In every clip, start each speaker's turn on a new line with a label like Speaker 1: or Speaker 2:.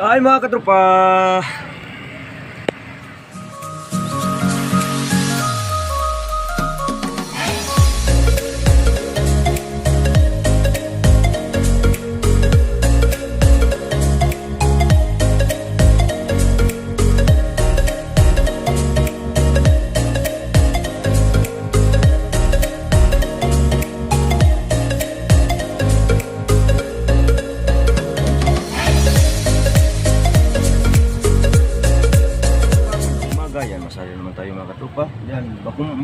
Speaker 1: Ay mga katropa!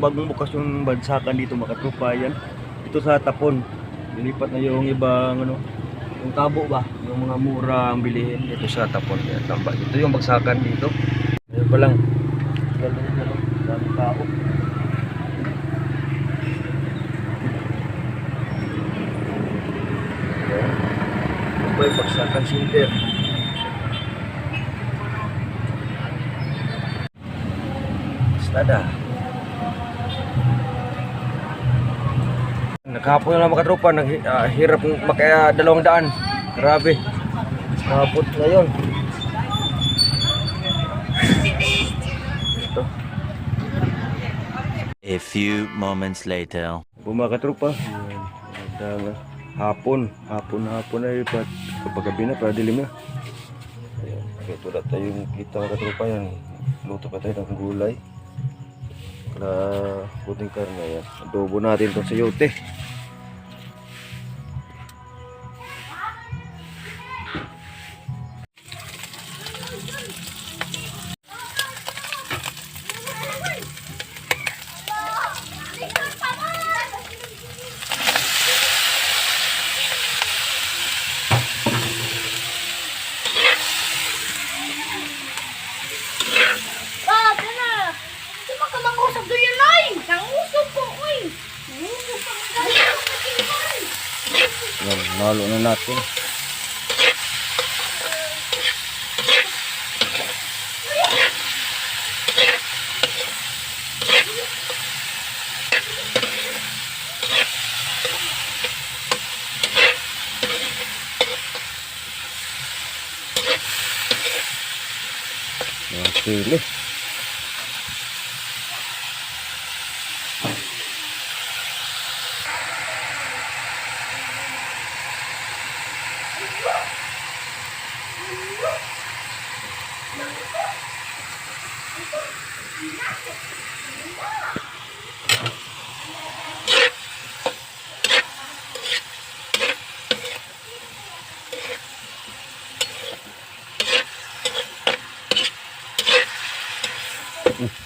Speaker 1: Bagong, bukas yung bansakan dito mga katropa. Ito sa Tapon. Nilipat na yung ibang ano, yung tabo ba, yung mga mura ang bilihin dito sa Tapon. Yan, tamba. Ito yung bagsakan dito. Ayun pa lang. Ganda ano, daming tao. Yan. Ito pa yung bagsakan center. Estada. Nakahapon na lang mga katropa, naghirap makaya dalawang daan. Grabe. Nakapot na yun. Ito.
Speaker 2: A few moments later.
Speaker 1: Yan. Magdang hapon. Hapon hapon na yun. Pat, kapag gabi na, para dilim na. Ayan. Kaya tulad tayong kita mga katropa yan. Luto pa tayo ng gulay. Kala puting karne yan. Adobo natin itong sayote. Nalo na natin. Mga
Speaker 3: Oh.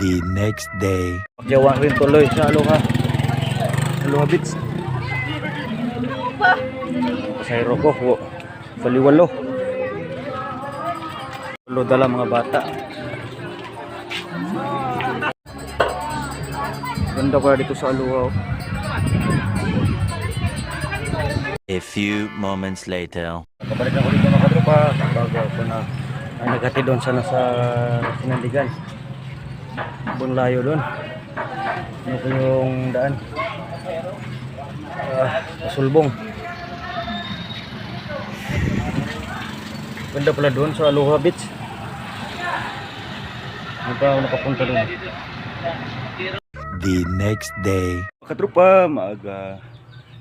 Speaker 2: The next day.
Speaker 1: Pakyawan rin tuloy sa Aloha. Aloha Beach. Pasayro ko. Wo. Baliwalo. Walo dala mga bata. Ganda pala dito sa Aloha. oh.
Speaker 2: A few moments later.
Speaker 1: Kabalik ako dito mga katropa. Bago ako na ay nagati doon sana sa Sinandigan. Bun layo doon. Ano ko yung daan? Ah, Sulbong. Ganda pala doon sa Aloha Beach. Hindi pa ako nakapunta doon.
Speaker 2: The next day.
Speaker 1: Katropa, maaga.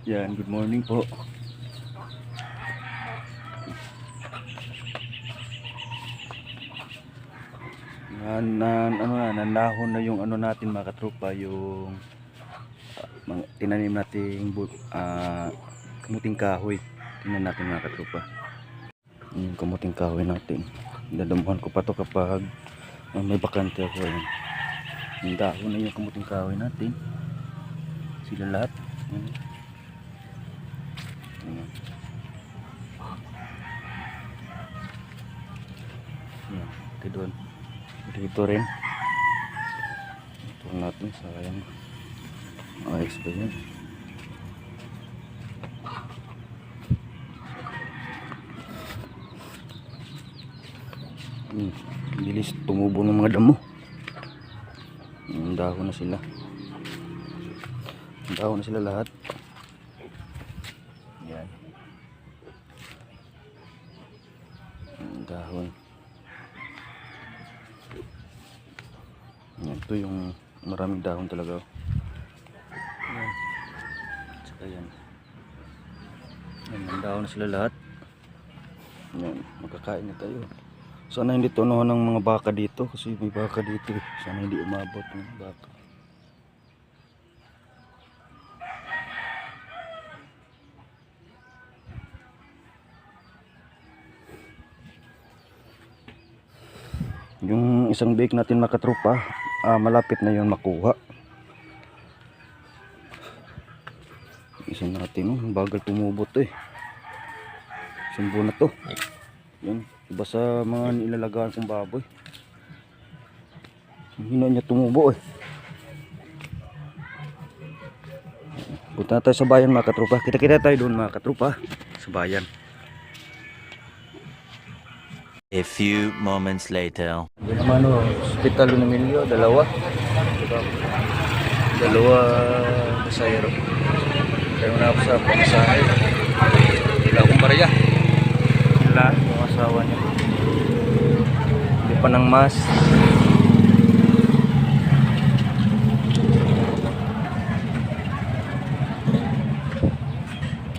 Speaker 1: Yan, good morning po. Nan, nan, ano na, nanahon na yung ano natin mga katropa, yung mga tinanim nating ah, kamuting kahoy. Tingnan natin mga katropa. Yung kamuting kahoy natin. Dadamuhan ko pa to kapag ah, may bakante ako. Yan. Yung dahon na yung kamuting kahoy natin sila lahat. Ayan. Ayan. Ayan. Ito doon. Dito rin. Ito natin. Sayang. Ayos ba yun? Hmm. Bilis tumubo ng mga damo. Ang dahon na sila. Ang dahon na sila lahat. Ito yung maraming dahon talaga. oh. Yan. Tsaka yan. Yan, ang dahon na sila lahat. Yan, magkakain na tayo. Sana hindi tunuhan ng mga baka dito kasi may baka dito. eh. Sana hindi umabot ng baka. Yung isang bake natin makatropa, ah, malapit na yun makuha. Isa natin, oh, bagal tumubo to eh. Sumbo na to. Yan, iba sa mga nilalagaan kong baboy. Hina niya tumubo eh. Punta na tayo sa bayan mga katrupa. Kita-kita tayo doon mga katrupa. Sa bayan.
Speaker 2: A few moments later.
Speaker 1: Yan naman o, hospital ng Emilio, dalawa. Dalawa pasayro. Kaya na ako sa pamasahe. Wala akong barya. Wala, yung asawa niya. Hindi pa ng mas.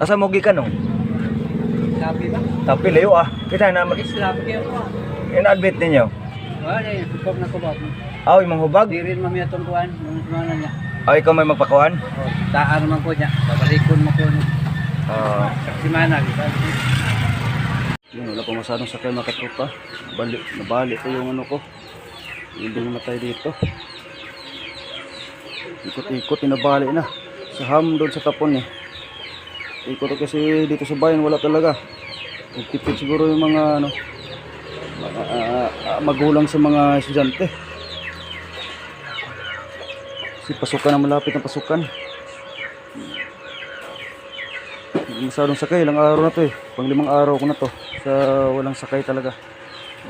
Speaker 1: Asa mo gikan no?
Speaker 4: Sabi ba?
Speaker 1: Tapi layo ah. Kita na
Speaker 4: Islam kayo.
Speaker 1: in-admit ninyo.
Speaker 4: Wala eh, support na ko ba?
Speaker 1: Aw, imong hubag.
Speaker 4: Di rin mamaya itong kuhan, sumana niya.
Speaker 1: Aw, ikaw may magpakuan.
Speaker 4: O, taan naman ko niya, babalikon mo ko.
Speaker 1: Ah.
Speaker 4: Si Mana, di ba?
Speaker 1: Yun, wala pa masyadong sakay mga katropa. Bali, nabali ko yung ano ko. Hindi na tayo dito. Ikot-ikot, tinabali na. Sa ham doon sa tapon eh. Ikot kasi dito sa bayan wala talaga. Nagtipid siguro yung mga ano, mga, ah, magulang sa mga estudyante. Kasi pasukan na malapit na pasukan. Masyadong sakay, ilang araw na to eh. Pang limang araw ko na to sa walang sakay talaga.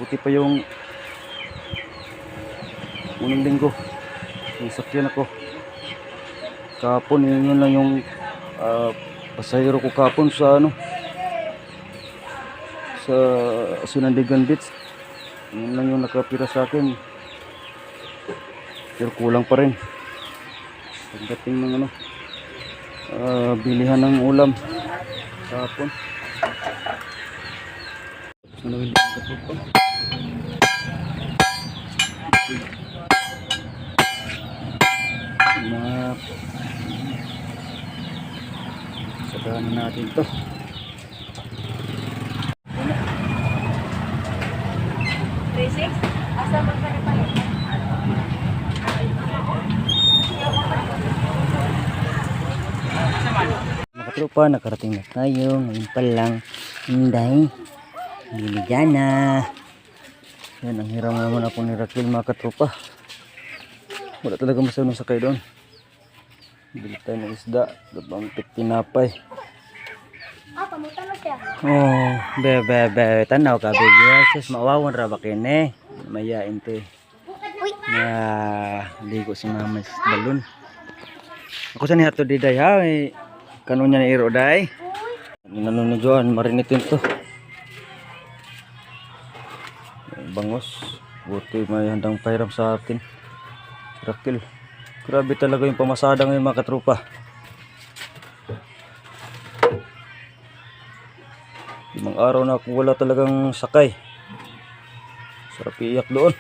Speaker 1: Buti pa yung unang linggo. May sakyan ako. Kapon, yun, yun lang yung ah, pasahero ko kapon sa ano sa Sinandigan Beach. Yun lang yung nakapira sa akin. Pero kulang pa rin. Pagdating ng ano, ah, bilihan ng ulam kapon. Tapos na nawili ang katupa. Na Na natin to. Tropa, nakarating na tayo. Ngayon pa lang. Hinday. Binigyan na. Yan, ang hiram naman ako ni Raquel mga katropa. Wala talaga masyadong sakay doon. Bili tayo ng isda. Dabampit tinapay.
Speaker 3: Ah, pamuta na siya.
Speaker 1: Oh, be, be, be. Tanaw ka, baby. Sus, maawawan ra ba kini? Mayain to eh. Na, ligo si mama sa balon. Ako sa ni Hato Diday ha. Eh, kanon niya ni Iro day. Ninano ni Joan, marinitin to. Bangos. Buti may handang pahiram sa atin. Si Rakil. Grabe talaga yung pamasada ngayon mga katropa. Limang araw na ako wala talagang sakay. Sarap iiyak doon.